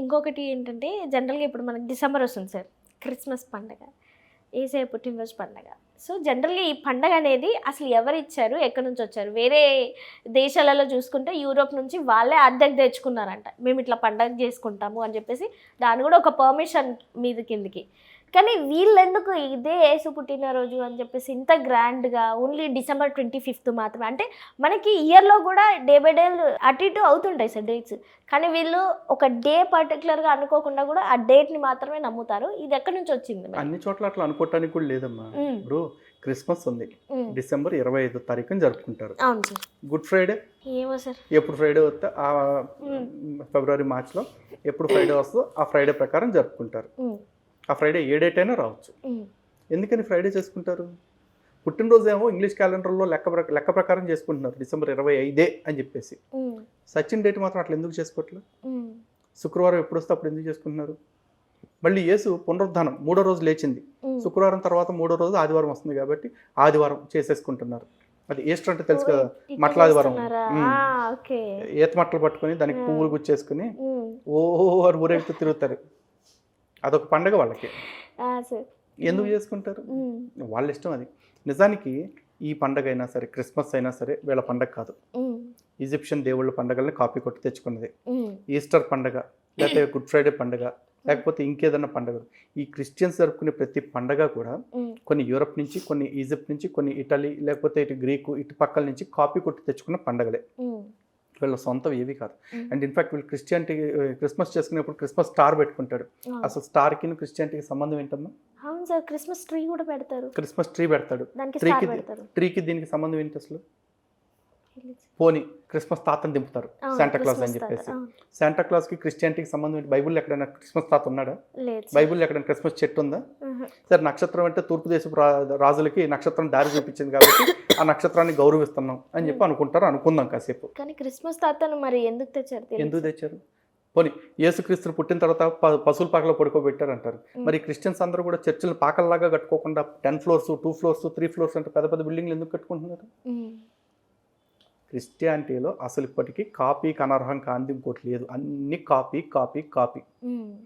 ఇంకొకటి ఏంటంటే జనరల్గా ఇప్పుడు మనకి డిసెంబర్ వస్తుంది సార్. క్రిస్మస్ పండగ ఏసే పుట్టినరోజు పండగ. సో జనరల్గా ఈ పండగ అనేది అసలు ఎవరు ఇచ్చారు ఎక్కడి నుంచి వచ్చారు? వేరే దేశాలలో చూసుకుంటే యూరోప్ నుంచి వాళ్ళే అద్దెకు తెచ్చుకున్నారంట. మేము ఇట్లా పండగ చేసుకుంటాము అని చెప్పేసి దాని కూడా ఒక పర్మిషన్ మీద కిందికి. కానీ వీళ్ళెందుకు ఇదే యేసు పుట్టినరోజు అని చెప్పేసి ఇంత గ్రాండ్గా ఓన్లీ డిసెంబర్ ట్వంటీ ఫిఫ్త్ మాత్రమే. అంటే మనకి ఇయర్లో కూడా డే బై డే అటు ఇటు అవుతుంటాయి సార్ డేట్స్. కానీ వీళ్ళు ఒక డే పర్టికులర్గా అనుకోకుండా కూడా ఆ డేట్ని మాత్రమే నమ్ముతారు. ఇది ఎక్కడి నుంచి వచ్చింది? అన్ని చోట్ల అట్లా అనుకోవటానికి కూడా లేదమ్మా. మ్మ్. ఇప్పుడు క్రిస్మస్ ఉంది. డిసెంబర్ ఇరవై ఐదో తారీఖున జరుపుకుంటారు. Good Friday? ఏమో సార్. ఎప్పుడు ఫ్రైడే వస్తే ఆ ఫిబ్రవరి మార్చ్లో ఎప్పుడు ఫ్రైడే వస్తుందో ఆ ఫ్రైడే ప్రకారం జరుపుకుంటారు. ఆ ఫ్రైడే ఏ డేట్ అయినా రావచ్చు. ఎందుకని ఫ్రైడే చేసుకుంటారు పుట్టినరోజు ఏమో ఇంగ్లీష్ క్యాలెండర్లో లెక్క లెక్క ప్రకారం చేసుకుంటున్నారు డిసెంబర్ ఇరవై ఐదే అని చెప్పేసి. సచిన్ డేట్ మాత్రం అట్లా ఎందుకు చేసుకోవట్లేదు. శుక్రవారం ఎప్పుడు వస్తే అప్పుడు ఎందుకు చేసుకుంటున్నారు మళ్ళీ యేసు పునరుద్ధానం మూడో రోజు లేచింది. శుక్రవారం తర్వాత మూడో రోజు ఆదివారం వస్తుంది కాబట్టి ఆదివారం చేసేసుకుంటున్నారు అది ఈస్టర్ అంటే తెలుసు కదా ఇట్లా మట్లాదివారం. చేస్తున్నారా? మ్మ్. ఆ, ఓకే ఈత మట్టలు పట్టుకొని దానికి. పువ్వులు గుచ్చేసుకుని. ఓహో అని ఊరేగుతూ తిరుగుతారు అదొక పండగ వాళ్ళకి ఎందుకు. చేసుకుంటారు. వాళ్ళ ఇష్టం అది నిజానికి ఈ పండగ అయినా సరే క్రిస్మస్ అయినా సరే వీళ్ళ పండగ కాదు. ఈజిప్షియన్ దేవుళ్ళ పండగల్ని కాపీ కొట్టి తెచ్చుకున్నది. ఈస్టర్ పండగ లేకపోతే గుడ్ ఫ్రైడే పండగ లేకపోతే ఇంకేదన్నా పండగ ఈ క్రిస్టియన్స్ జరుపుకునే ప్రతి పండగ కూడా. కొన్ని యూరప్ నుంచి కొన్ని ఈజిప్ట్ నుంచి కొన్ని ఇటలీ లేకపోతే ఇటు గ్రీకు ఇటు పక్కల నుంచి కాపీ కొట్టి తెచ్చుకున్న పండగలే. వీళ్ళ సొంతం ఏవి కాదు. అండ్ ఇన్ఫాక్ట్ వీళ్ళు క్రిస్టియానిటీ క్రిస్మస్ చేసుకునేప్పుడు క్రిస్మస్ స్టార్ పెట్టుకుంటాడు. అసలు స్టార్కి క్రిస్టియానిటీకి సంబంధం ఏంటమ్మా? అవును సార్ క్రిస్మస్ ట్రీ కూడా పెడతారు. క్రిస్మస్ ట్రీ పెడతాడు. దానికి Tree స్టార్ కి- పెడతారు. ట్రీకి దీనికి సంబంధం ఏంటి అసలు? పోనీ క్రిస్మస్ తాతని దింపుతారు అవును, శాంటా క్లాస్ అని. చెప్పేసి అవును. శాంటా క్లాస్కి క్రిస్టియానిటీకి సంబంధం ఏంటి బైబుల్లో ఎక్కడైనా క్రిస్మస్ తాత ఉన్నాడా. బైబుల్లో ఎక్కడైనా క్రిస్మస్ చెట్టు ఉందా. సరే నక్షత్రం అంటే తూర్పు దేశపు రాజులకి నక్షత్రం దారి చూపించింది కాబట్టి ఆ నక్షత్రాన్ని గౌరవిస్తున్నాం అని చెప్పి అనుకుంటారు అనుకుందాం కాసేపు కానీ క్రిస్మస్ తాతను మరి ఎందుకు తెచ్చారు ఎందుకు. తెచ్చారు పోనీ యేసుక్రీస్తు పుట్టిన తర్వాత పశువుల పాకలో పడుకోబెట్టారు అంటారు. మరి క్రిస్టియన్స్ అందరూ కూడా చర్చిలు పాకల్లాగా కట్టుకోకుండా ten floors two floors three floors అంటే పెద్ద పెద్ద బిల్డింగ్లు ఎందుకు కట్టుకుంటున్నారు. క్రిస్టియానిటీలో అసలు ఇప్పటికీ కాపీకి అనర్హం కాంతి ఇంకోటి లేదు. అన్ని కాపీ కాపీ కాపీ.